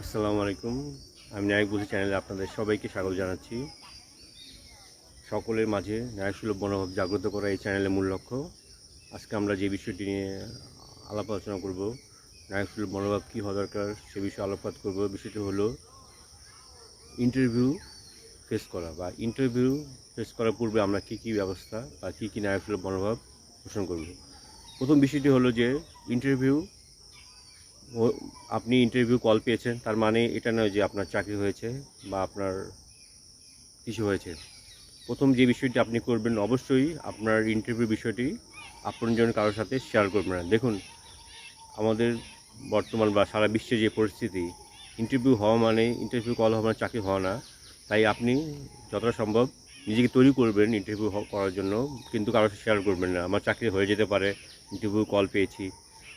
আসসালামু আলাইকুম। আমি নায়ক বুঝি চ্যানেলে আপনাদের সবাইকে স্বাগত জানাচ্ছি। সকলের মাঝে নায়ক সুলভ মনোভাব জাগ্রত করা এই চ্যানেলের মূল লক্ষ্য। আজকে আমরা যে বিষয়টি নিয়ে আলাপ আলোচনা করব নায়ক সুলভ মনোভাব কী হওয়া দরকার সে বিষয়ে আলোকপাত করব, বিষয়টি হলো ইন্টারভিউ ফেস করা বা ইন্টারভিউ ফেস করার পূর্বে আমরা কী কী ব্যবস্থা বা কী কী নায়ক সুলভ মনোভাব পোষণ করব। প্রথম বিষয়টি হলো যে ইন্টারভিউ আপনি ইন্টারভিউ কল পেয়েছেন, তার মানে এটা নয় যে আপনার চাকরি হয়েছে বা আপনার কিছু হয়েছে। প্রথম যে বিষয়টি আপনি করবেন, অবশ্যই আপনার ইন্টারভিউ বিষয়টি আপনজন কারোর সাথে শেয়ার করবেন না। দেখুন, আমাদের বর্তমান বা সারা বিশ্বে যে পরিস্থিতি ইন্টারভিউ হওয়া মানে ইন্টারভিউ কল হওয়া মানে চাকরি হওয়া না। তাই আপনি যতটা সম্ভব নিজেকে তৈরি করবেন ইন্টারভিউ করার জন্য, কিন্তু কারোর সাথে শেয়ার করবেন না। আমার চাকরি হয়ে যেতে পারে ইন্টারভিউ কল পেয়েছি।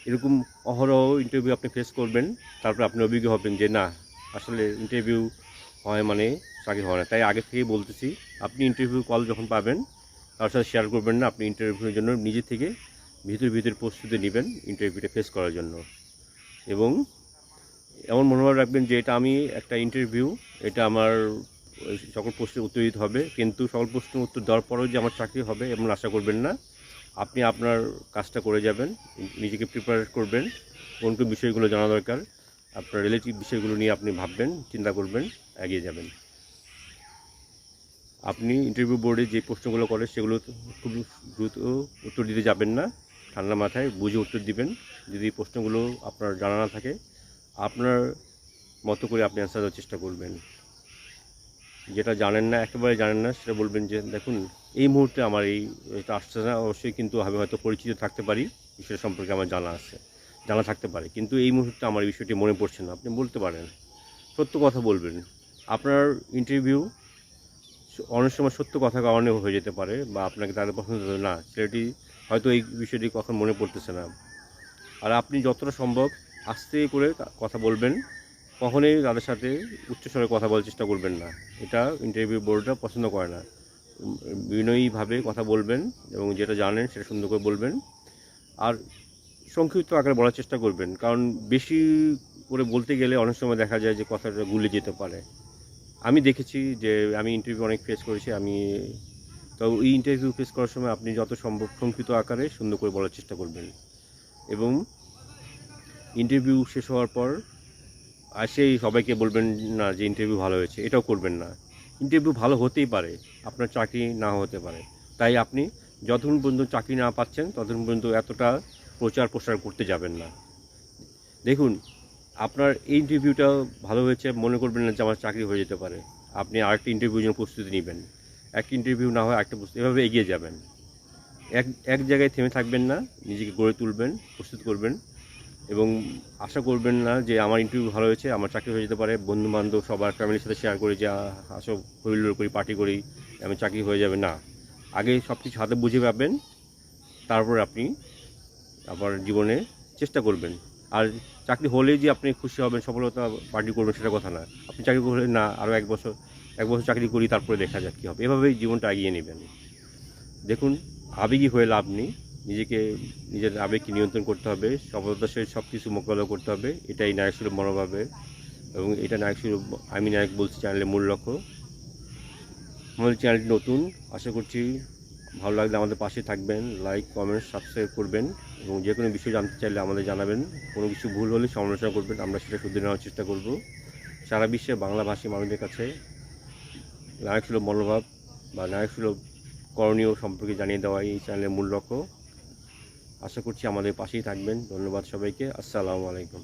এরকম অহরহ ইন্টারভিউ আপনি ফেস করবেন, তারপরে আপনি অভিজ্ঞ হবেন যে না, আসলে ইন্টারভিউ হয় মানে চাকরি হয় না। তাই আগে থেকেই বলতেছি, আপনি ইন্টারভিউ কল যখন পাবেন, তার সাথে শেয়ার করবেন না, আপনি ইন্টারভিউর জন্য নিজে থেকে ভিতর ভিতর প্রস্তুতি নেবেন ইন্টারভিউটা ফেস করার জন্য। এবং এমন মনোভাব রাখবেন যে এটা আমি একটা ইন্টারভিউ এটা আমার সকল প্রশ্নের উত্তর দিতে হবে, কিন্তু সকল প্রশ্নের উত্তর দেওয়ার পরেও যে আমার চাকরি হবে এমন আশা করবেন না। আপনি আপনার কাজটা করে যাবেন, নিজেকে প্রিপেয়ার করবেন, কোন কোন বিষয়গুলো জানা দরকার, আপনার রিলেটিভ বিষয়গুলো নিয়ে আপনি ভাববেন, চিন্তা করবেন, এগিয়ে যাবেন। আপনি ইন্টারভিউ বোর্ডে যে প্রশ্নগুলো করে সেগুলো খুব দ্রুত উত্তর দিতে যাবেন না, ঠান্ডা মাথায় বুঝে উত্তর দিবেন। যদি প্রশ্নগুলো আপনার জানা না থাকে, আপনার মতো করে আপনি অ্যান্সার দেওয়ার চেষ্টা করবেন। যেটা জানেন না, একেবারে জানেন না, সেটা বলবেন যে, দেখুন এই মুহূর্তে আমার এই আসছে না, অবশ্যই কিন্তু আমি হয়তো পরিচিত থাকতে পারি বিষয়টা সম্পর্কে আমার জানা আছে, জানা থাকতে পারে। কিন্তু এই মুহূর্তে আমার এই বিষয়টি মনে পড়ছে না, আপনি বলতে পারেন। সত্য কথা বলবেন, আপনার ইন্টারভিউ অনেক সময় সত্য কথা কারণে হয়ে যেতে পারে বা আপনাকে তাদের পছন্দ না, ছেলেটি হয়তো এই বিষয়টি কখন মনে পড়তেছে না। আর আপনি যতটা সম্ভব আস্তে করে কথা বলবেন, কখনোই তাদের সাথে উচ্চস্বরে কথা বলার চেষ্টা করবেন না। এটা ইন্টারভিউ বোর্ডটা পছন্দ করে না। বিনয়ীভাবে কথা বলবেন এবং যেটা জানেন সেটা সুন্দর করে বলবেন। আর সংক্ষিপ্ত আকারে বলার চেষ্টা করবেন, কারণ বেশি করে বলতে গেলে অনেক সময় দেখা যায় যে কথাটা গুলে যেতে পারে। আমি দেখেছি যে আমি ইন্টারভিউ অনেক ফেস করেছি, আমি তো এই ইন্টারভিউ ফেস করার সময় আপনি যত সম্ভব সংক্ষিপ্ত আকারে সুন্দর করে বলার চেষ্টা করবেন। এবং ইন্টারভিউ শেষ হওয়ার পর আসেই সবাইকে বলবেন না যে ইন্টারভিউ ভালো হয়েছে, এটাও করবেন না। ইন্টারভিউ ভালো হতেই পারে, আপনার চাকরি না হতে পারে। তাই আপনি যতক্ষণ পর্যন্ত চাকরি না পাচ্ছেন, ততক্ষণ পর্যন্ত এতটা প্রচার প্রসার করতে যাবেন না। দেখুন, আপনার এই ইন্টারভিউটা ভালো হয়েছে, মনে করবেন না যে আমার চাকরি হয়ে যেতে পারে। আপনি আরেকটা ইন্টারভিউর জন্য প্রস্তুতি নেবেন। একটা ইন্টারভিউ না হয় একটা প্রস্তুতি, এভাবে এগিয়ে যাবেন। এক এক জায়গায় থেমে থাকবেন না, নিজেকে গড়ে তুলবেন, প্রস্তুত করবেন। এবং আশা করবেন না যে আমার ইন্টারভিউ ভালো হয়েছে, আমার চাকরি হয়ে যেতে পারে। বন্ধু বান্ধব সবার ফ্যামিলির সাথে শেয়ার করে, যে আসো, হইল করি পার্টি করি, আমি চাকরি হয়ে যাবে, না। আগে সব কিছু হাতে বুঝে পাবেন তারপর আপনি আবার জীবনে চেষ্টা করবেন। আর চাকরি হলেই যে আপনি খুশি হবেন, সফলতা পার্টি করবেন, সেটা কথা না। আপনি চাকরি করলে না আরও এক বছর এক বছর চাকরি করি, তারপরে দেখা যাক কী হবে। এভাবেই জীবনটা এগিয়ে নেবেন। দেখুন, আবেগী হয়ে লাভ নেই। নিজেকে, নিজের আবেগকে নিয়ন্ত্রণ করতে হবে, সফলতার সহিত সব কিছু মোকাবেলা করতে হবে, এটাই নায়ক সুলভ মনোভাবে এবং এটা নায়ক সুলভ আমি নায়ক বলছি চ্যানেলের মূল লক্ষ্য। আমাদের চ্যানেলটি নতুন, আশা করছি ভালো লাগলে আমাদের পাশে থাকবেন লাইক কমেন্ট সাবস্ক্রাইব করবেন, এবং যে কোনো বিষয় জানতে চাইলে আমাদের জানাবেন। কোনো কিছু ভুল হলে সমালোচনা করবেন, আমরা সেটা শুধরে নেওয়ার চেষ্টা করব। সারা বিশ্বে বাংলাভাষী মানুষদের কাছে নায়ক সুলভ মনোভাব বা নায়ক সুলভ করণীয় সম্পর্কে জানিয়ে দেওয়া এই চ্যানেলের মূল লক্ষ্য। আশা করছি আমাদের পাশেই থাকবেন। ধন্যবাদ সবাইকে। আসসালামু আলাইকুম।